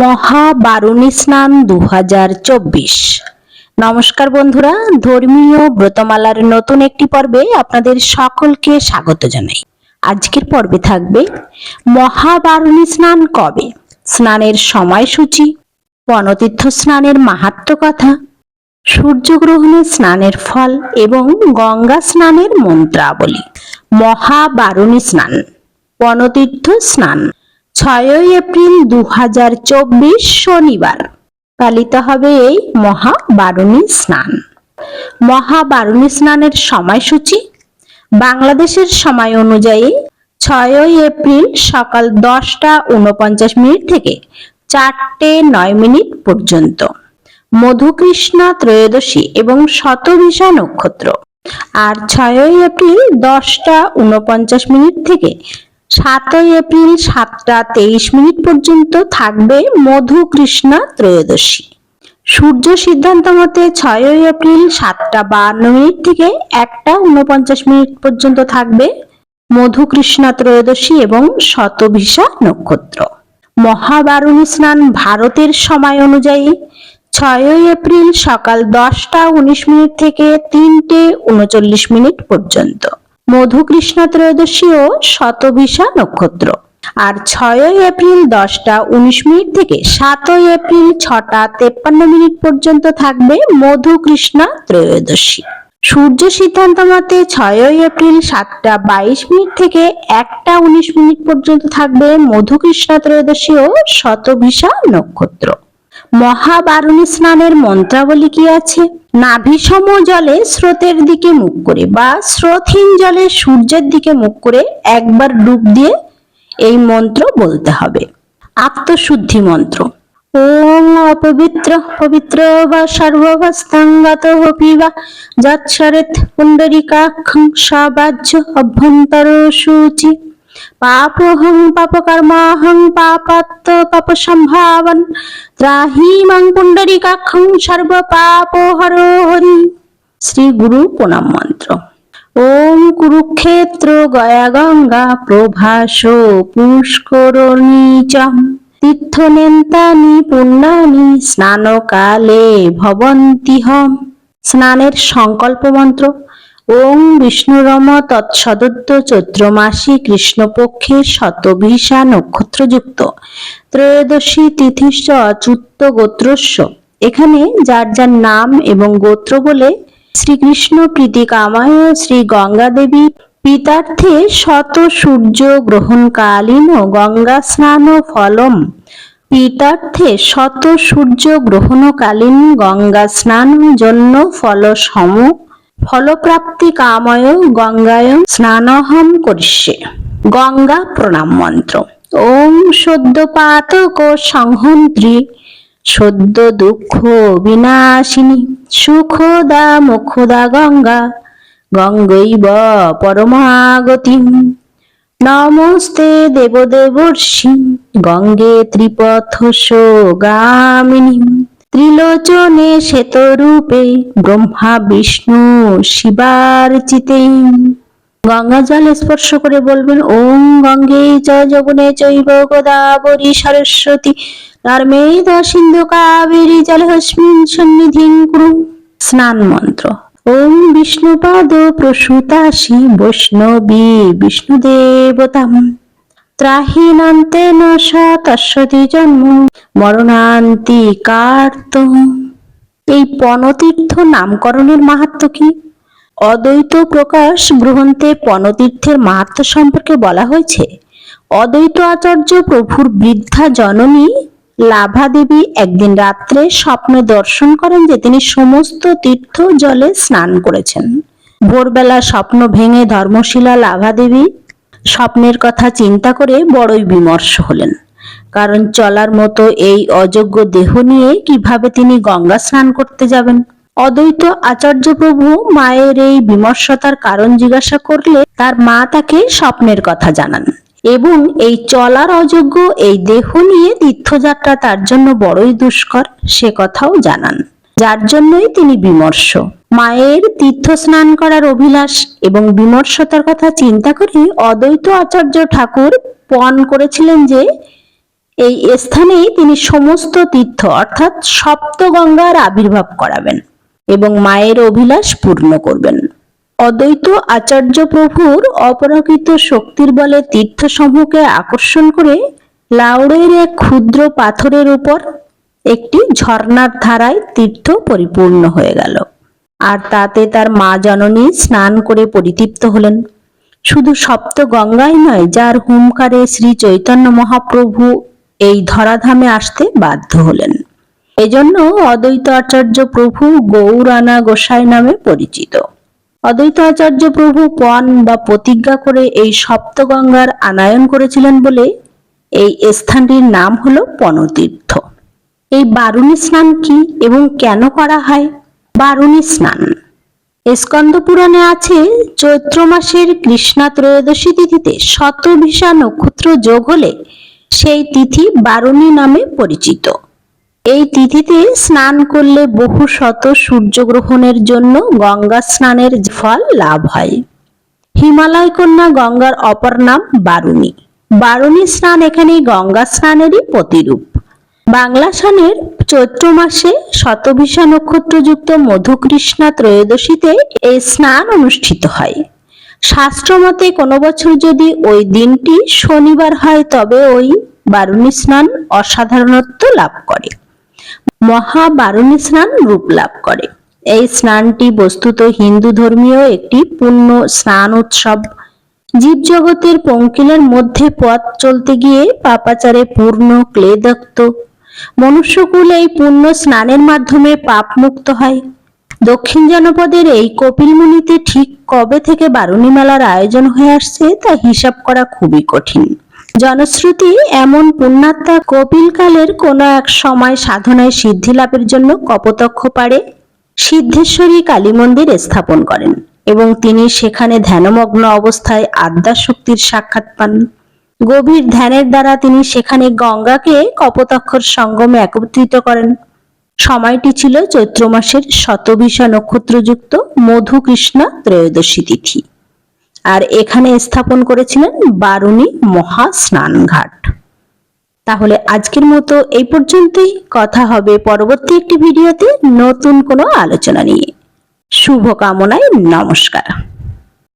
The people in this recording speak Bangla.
মহাবারুণী স্নান দু হাজার চব্বিশ। নমস্কার বন্ধুরা, ধর্মীয় ব্রতমালার নতুন একটি পর্বে আপনাদের সকলকে স্বাগত জানাই। আজকের পর্বে থাকবে মহাবারুণী স্নান কবে? স্নানের সময়সূচি, বনতীর্থ স্নানের মাহাত্ম কথা, সূর্যগ্রহণে স্নানের ফল এবং গঙ্গা স্নানের মন্ত্রাবলী। মহাবারুণী স্নান, বনতীর্থ স্নান। ছয়ই এপ্রিল দুহাজার চব্বিশ শনিবার। পালিত হবে এই মহাবারুণী স্নান। মহাবারুণী স্নানের সময়সূচি? বাংলাদেশের সময় অনুযায়ী ছয়ই এপ্রিল সকাল দশটা উনপঞ্চাশ মিনিট থেকে চারটে নয় মিনিট পর্যন্ত। মধুকৃষ্ণা ত্রয়োদশী এবং শতভিষা নক্ষত্র। আর ছয়ই এপ্রিল দশটা উনপঞ্চাশ মিনিট থেকে সাতই এপ্রিল সাতটা তেইশ মিনিট পর্যন্ত থাকবে মধু কৃষ্ণা ত্রয়োদশী। সূর্য সিদ্ধান্ত মতে ছয়ই এপ্রিল সাতটা বান্ন মিনিট থেকে একটা উনপঞ্চাশ মিনিট পর্যন্ত থাকবে মধু কৃষ্ণা ত্রয়োদশী এবং শতভিষা নক্ষত্র। মহাবারুণী স্নান ভারতের সময় অনুযায়ী ছয়ই এপ্রিল সকাল দশটা উনিশ মিনিট থেকে তিনটে উনচল্লিশ মিনিট পর্যন্ত। মধুকৃষ্ণ ত্রয়োদশী ও শতভিষা নক্ষত্র। আর ছয়ই এপ্রিল দশটা উনিশ মিনিট থেকে সাতই এপ্রিল ছটা তেপ্পান্ন মিনিট পর্যন্ত থাকবে মধুকৃষ্ণা ত্রয়োদশী। সূর্য সিদ্ধান্ত মতে ছয়ই এপ্রিল সাতটা বাইশ মিনিট থেকে একটা উনিশ মিনিট পর্যন্ত থাকবে মধুকৃষ্ণা ত্রয়োদশী ও শতভিষা নক্ষত্র। মহাবারুণী স্নানের মন্ত্রাবলী কি আছে? নাভিসম জলে স্রোতের দিকে মুখ করে বা স্রোতহীন জলে সূর্যের দিকে মুখ করে একবার ডুব দিয়ে এই মন্ত্র বলতে হবে। আত্মশুদ্ধি মন্ত্র। ওম অপবিত্র, পবিত্র বা সর্ববস্তাঙ্গত পিবা যৎসরেত পুণ্ডরিকাক্ষং সবাজ্য অভ্যন্তর সূচি পাপহং পাপকর্মাহং পাপাত্ম পাপ সম্ভাবন ত্রাহি মাং পুণ্ডরিকাক্ষং সর্ব পাপ হর হরি শ্রী গুরু প্রণাম মন্ত্র ওম কুরুক্ষেত্র গয়া গঙ্গা প্রভাস পুষ্করণী চ তীর্থনেন্তানি পুণ্যানি স্নানকালে ভবন্তি হম স্নানের সংকল্প মন্ত্র। ওং বিষ্ণুরম তৎসদত্ত চৈত্র মাসে কৃষ্ণপক্ষে শতভিষা নক্ষত্রযুক্ত ত্রয়োদশী তিথিশ্চ অচ্যুত গোত্রস্য। এখানে যার যার নাম এবং গোত্র বলে শ্রীকৃষ্ণ প্রীতি কামায় শ্রী গঙ্গা দেবী পিতার্থে শত সূর্য গ্রহণকালীন গঙ্গা স্নান ফলম। পিতার্থে শত সূর্য গ্রহণকালীন গঙ্গা স্নান জন্য ফল ফলপ্রাপ্তি কাময় গঙ্গায় স্নানহম করিষ্যে। গঙ্গা প্রণাম মন্ত্র। ওম সদ্য পাতক সংহন্ত্রী সদ্য দুঃখ বিনাশিনী, সুখদা মুখদা গঙ্গা, গঙ্গৈব পরমাগতি নমস্তে দেবদেবর্ষি, গঙ্গে ত্রিপথ গামিনী ত্রিলোচনে শ্বেতরূপে ব্রহ্মা, বিষ্ণু, শিবার চিতে। গঙ্গা জল স্পর্শ করে বলবেন, ওম গঙ্গে চ চৈব গোদাবরী সরস্বতী। নর্মেদ সিন্ধু কাবেরী জলহস্মিন সন্নিধিং কুরু। স্নান মন্ত্র। ওম বিষ্ণুপাদ প্রসূতাসি বৈষ্ণবী বিষ্ণুদেবতাম। ত্রাহিনান্তে ন তস্যতি জন্ম মরণান্তি কার্ত এই পনতীর্থ নামকরণের মাহাত্ম কি? অদ্বৈত প্রকাশ গ্রন্থে পনতীর্থের মাহাত্ম সম্পর্কে বলা হয়েছে। অদ্বৈত আচার্য প্রভুর বৃদ্ধা জননী লাভা দেবী একদিন রাত্রে স্বপ্নে দর্শন করেন যে তিনি সমস্ত তীর্থ জলে স্নান করেছেন। ভোরবেলা স্বপ্ন ভেঙে ধর্মশিলা লাভা দেবী স্বপ্নের কথা চিন্তা করে বড়ই বিমর্ষ হলেন। কারণ চলার মতো এই অযোগ্য দেহ নিয়ে কীভাবে তিনি গঙ্গা স্নান করতে যাবেন? অদ্বৈত আচার্য প্রভু মায়ের এই বিমর্ষতার কারণ জিজ্ঞাসা করলে তার মা তাকে স্বপ্নের কথা জানান এবং এই চলার অযোগ্য এই দেহ নিয়ে তীর্থযাত্রা তার জন্য বড়ই দুষ্কর সে কথাও জানান। যার জন্যই তিনি বিমর্ষ। মায়ের তীর্থ স্নান করার অভিলাষ এবং বিমর্ষতার কথা চিন্তা করে অদ্বৈত আচার্য ঠাকুর পণ করেছিলেন যে, এই স্থানেই তিনি সমস্ত তীর্থ, অর্থাৎ সপ্তগঙ্গার আবির্ভাব করাবেন এবং মায়ের অভিলাষ পূর্ণ করবেন। অদ্বৈত আচার্য প্রভুর অপরাকৃত শক্তির বলে তীর্থসমূহকে আকর্ষণ করে লাউড়ের এক ক্ষুদ্র পাথরের উপর একটি ঝর্ণার ধারায় তীর্থ পরিপূর্ণ হয়ে গেল। আর তাতে তার মা জননী স্নান করে পরিতৃপ্ত হলেন। শুধু সপ্ত গঙ্গাই নয়, যার হুমকারে শ্রী চৈতন্য মহাপ্রভু এই ধরাধামে আসতে বাধ্য হলেন। এজন্য অদ্বৈত আচার্য প্রভু গৌরানা গোসাই নামে পরিচিত। অদ্বৈত আচার্য প্রভু পণ বা প্রতিজ্ঞা করে এই সপ্তগঙ্গার আনায়ন করেছিলেন বলে এই স্থানটির নাম হলো পণতীর্থ এই বারুণী স্নান কি এবং কেন করা হয়? বারুণী স্নান। স্কন্দ পুরাণে আছে, চৈত্র মাসের কৃষ্ণা ত্রয়োদশী তিথিতে শতভিসা নক্ষত্র যোগ হলে সেই তিথি বারুণী নামে পরিচিত। এই তিথিতে স্নান করলে বহু শত সূর্যগ্রহণের জন্য গঙ্গা স্নানের ফল লাভ হয়। হিমালয় কন্যা গঙ্গার অপর নাম বারুণী। বারুণী স্নান এখানে গঙ্গা স্নানেরই প্রতিরূপ। বাংলা সনের চৈত্র মাসে শতভিসা নক্ষত্রযুক্ত মধুকৃষ্ণা ত্রয়োদশীতে এই স্নান অনুষ্ঠিত হয়। শাস্ত্রমতে কোনো বছর যদি ওই দিনটি শনিবার হয়, তবে ওই বারুণী স্নান অসাধারণত্ব লাভ করে। মহাবারুণী স্নান রূপ লাভ করে। এই স্নানটি বস্তুত হিন্দু ধর্মীয় একটি পূর্ণ স্নান উৎসব। জীবজগতের পঙ্কিলের মধ্যে পথ চলতে গিয়ে পাপাচারে পূর্ণ, ক্লেদক্ত মনুষ্যকুল এই পূর্ণ স্নানের মাধ্যমে পাপ মুক্ত হয়। দক্ষিণ জনপদের এই কপিলমুনিতে ঠিক কবে থেকে বারুণী মেলার আয়োজন হয়ে আসছে তা হিসাব করা খুবই কঠিন। জনশ্রুতি এমন পুণ্যাত্মা কপিলকালের কোনো এক সময় সাধনায় সিদ্ধি লাভের জন্য কপতক্ষ পাড়ে সিদ্ধেশ্বরী কালী মন্দির স্থাপন করেন এবং তিনি সেখানে ধ্যানমগ্ন অবস্থায় আদ্যা শক্তির সাক্ষাৎ পান। গভীর ধ্যানের দ্বারা তিনি সেখানে গঙ্গাকে কপোতাক্ষর সঙ্গমে একত্রিত করেন। সময়টি ছিল চৈত্র মাসের শতবিশা নক্ষত্রযুক্ত মধুকৃষ্ণা ত্রয়োদশী তিথি। আর এখানে স্থাপন করেছিলেন বারুণী মহা স্নান ঘাট তাহলে আজকের মতো এই পর্যন্তই। কথা হবে পরবর্তী একটি ভিডিওতে নতুন কোনো আলোচনা নিয়ে। শুভ কামনায় নমস্কার।